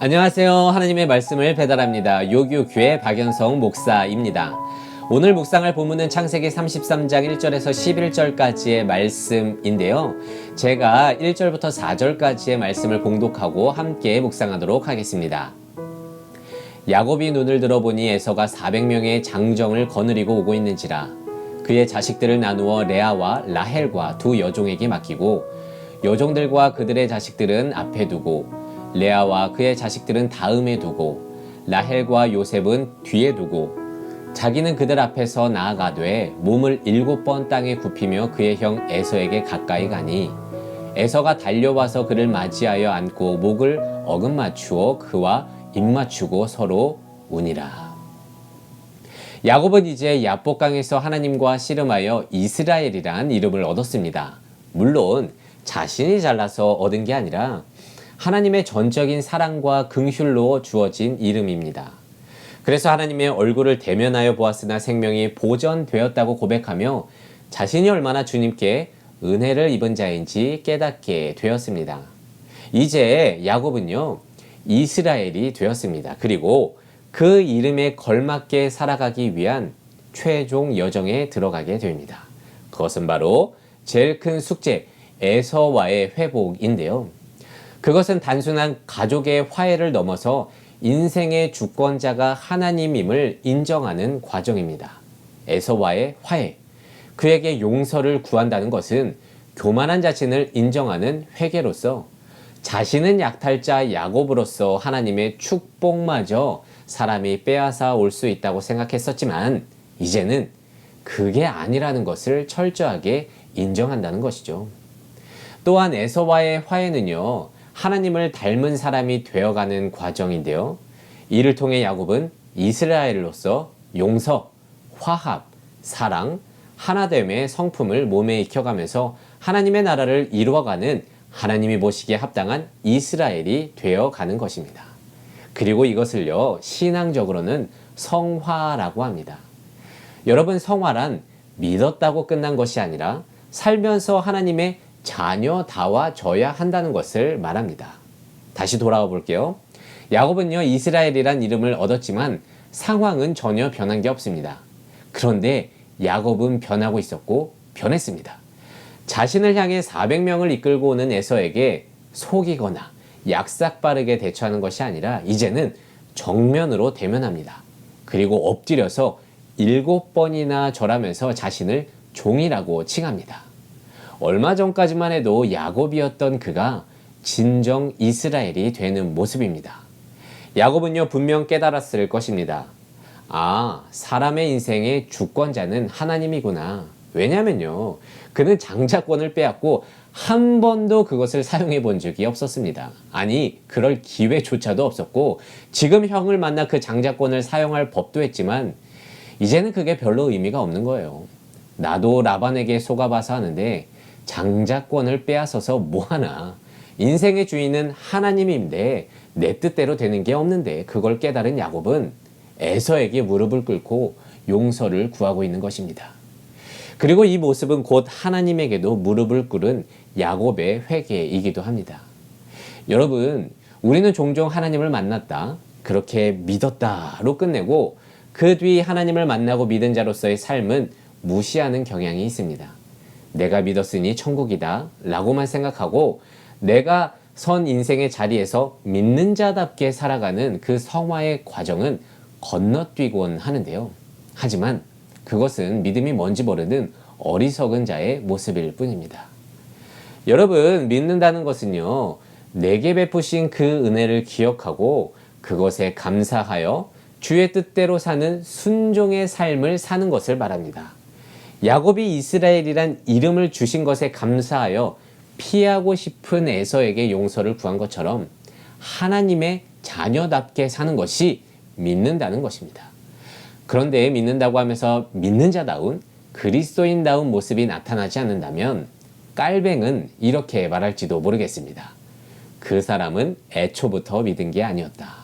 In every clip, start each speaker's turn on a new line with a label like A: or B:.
A: 안녕하세요. 하나님의 말씀을 배달합니다. 요교교회 박연성 목사입니다. 오늘 묵상할 본문은 창세기 33장 1절에서 11절까지의 말씀인데요. 제가 1절부터 4절까지의 말씀을 봉독하고 함께 묵상하도록 하겠습니다. 야곱이 눈을 들어보니 에서가 400명의 장정을 거느리고 오고 있는지라 그의 자식들을 나누어 레아와 라헬과 두 여종에게 맡기고 여종들과 그들의 자식들은 앞에 두고 레아와 그의 자식들은 다음에 두고 라헬과 요셉은 뒤에 두고 자기는 그들 앞에서 나아가되 몸을 일곱 번 땅에 굽히며 그의 형 에서에게 가까이 가니 에서가 달려와서 그를 맞이하여 안고 목을 어금 맞추어 그와 입 맞추고 서로 우니라. 야곱은 이제 야복강에서 하나님과 씨름하여 이스라엘이란 이름을 얻었습니다. 물론 자신이 잘나서 얻은 게 아니라 하나님의 전적인 사랑과 긍휼로 주어진 이름입니다. 그래서 하나님의 얼굴을 대면하여 보았으나 생명이 보전되었다고 고백하며 자신이 얼마나 주님께 은혜를 입은 자인지 깨닫게 되었습니다. 이제 야곱은요, 이스라엘이 되었습니다. 그리고 그 이름에 걸맞게 살아가기 위한 최종 여정에 들어가게 됩니다. 그것은 바로 제일 큰 숙제, 에서와의 회복인데요. 그것은 단순한 가족의 화해를 넘어서 인생의 주권자가 하나님임을 인정하는 과정입니다. 에서와의 화해. 그에게 용서를 구한다는 것은 교만한 자신을 인정하는 회개로서 자신은 약탈자 야곱으로서 하나님의 축복마저 사람이 빼앗아 올 수 있다고 생각했었지만 이제는 그게 아니라는 것을 철저하게 인정한다는 것이죠. 또한 에서와의 화해는요, 하나님을 닮은 사람이 되어가는 과정인데요. 이를 통해 야곱은 이스라엘로서 용서, 화합, 사랑, 하나됨의 성품을 몸에 익혀가면서 하나님의 나라를 이루어가는 하나님이 보시기에 합당한 이스라엘이 되어가는 것입니다. 그리고 이것을요, 신앙적으로는 성화라고 합니다. 여러분, 성화란 믿었다고 끝난 것이 아니라 살면서 하나님의 자녀다워져야 한다는 것을 말합니다. 다시 돌아와 볼게요. 야곱은요, 이스라엘이란 이름을 얻었지만 상황은 전혀 변한 게 없습니다. 그런데 야곱은 변하고 있었고 변했습니다. 자신을 향해 400명을 이끌고 오는 에서에게 속이거나 약삭 빠르게 대처하는 것이 아니라 이제는 정면으로 대면합니다. 그리고 엎드려서 일곱 번이나 절하면서 자신을 종이라고 칭합니다. 얼마 전까지만 해도 야곱이었던 그가 진정 이스라엘이 되는 모습입니다. 야곱은요, 분명 깨달았을 것입니다. 아, 사람의 인생의 주권자는 하나님이구나. 왜냐면요, 그는 장자권을 빼앗고 한 번도 그것을 사용해 본 적이 없었습니다. 아니, 그럴 기회조차도 없었고, 지금 형을 만나 그 장자권을 사용할 법도 했지만, 이제는 그게 별로 의미가 없는 거예요. 나도 라반에게 속아봐서 하는데, 장자권을 빼앗아서 뭐하나. 인생의 주인은 하나님인데 내 뜻대로 되는 게 없는데 그걸 깨달은 야곱은 에서에게 무릎을 꿇고 용서를 구하고 있는 것입니다. 그리고 이 모습은 곧 하나님에게도 무릎을 꿇은 야곱의 회개이기도 합니다. 여러분, 우리는 종종 하나님을 만났다, 그렇게 믿었다로 끝내고 그 뒤 하나님을 만나고 믿은 자로서의 삶은 무시하는 경향이 있습니다. 내가 믿었으니 천국이다 라고만 생각하고 내가 선 인생의 자리에서 믿는 자답게 살아가는 그 성화의 과정은 건너뛰곤 하는데요. 하지만 그것은 믿음이 뭔지 모르는 어리석은 자의 모습일 뿐입니다. 여러분, 믿는다는 것은요, 내게 베푸신 그 은혜를 기억하고 그것에 감사하여 주의 뜻대로 사는 순종의 삶을 사는 것을 말합니다. 야곱이 이스라엘이란 이름을 주신 것에 감사하여 피하고 싶은 에서에게 용서를 구한 것처럼 하나님의 자녀답게 사는 것이 믿는다는 것입니다. 그런데 믿는다고 하면서 믿는 자다운 그리스도인다운 모습이 나타나지 않는다면 깔뱅은 이렇게 말할지도 모르겠습니다. 그 사람은 애초부터 믿은 게 아니었다.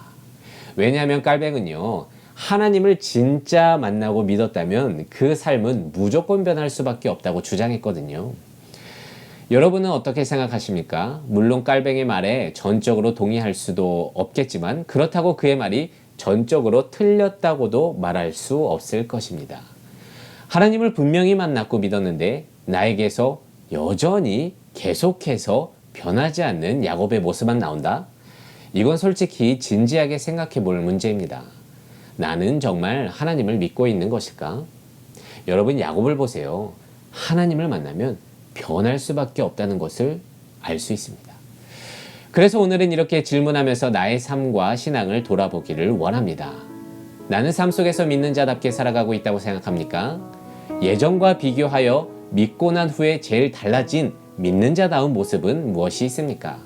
A: 왜냐하면 깔뱅은요, 하나님을 진짜 만나고 믿었다면 그 삶은 무조건 변할 수밖에 없다고 주장했거든요. 여러분은 어떻게 생각하십니까? 물론 깔뱅이 말에 전적으로 동의할 수도 없겠지만 그렇다고 그의 말이 전적으로 틀렸다고도 말할 수 없을 것입니다. 하나님을 분명히 만났고 믿었는데 나에게서 여전히 계속해서 변하지 않는 야곱의 모습만 나온다? 이건 솔직히 진지하게 생각해 볼 문제입니다. 나는 정말 하나님을 믿고 있는 것일까? 여러분 야곱을 보세요. 하나님을 만나면 변할 수밖에 없다는 것을 알 수 있습니다. 그래서 오늘은 이렇게 질문하면서 나의 삶과 신앙을 돌아보기를 원합니다. 나는 삶 속에서 믿는 자답게 살아가고 있다고 생각합니까? 예전과 비교하여 믿고 난 후에 제일 달라진 믿는 자다운 모습은 무엇이 있습니까?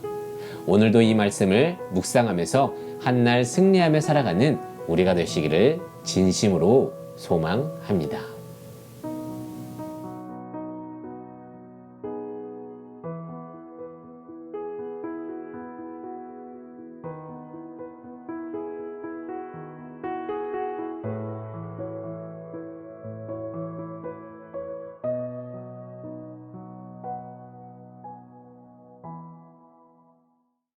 A: 오늘도 이 말씀을 묵상하면서 한날 승리하며 살아가는 우리가 되시기를 진심으로 소망합니다.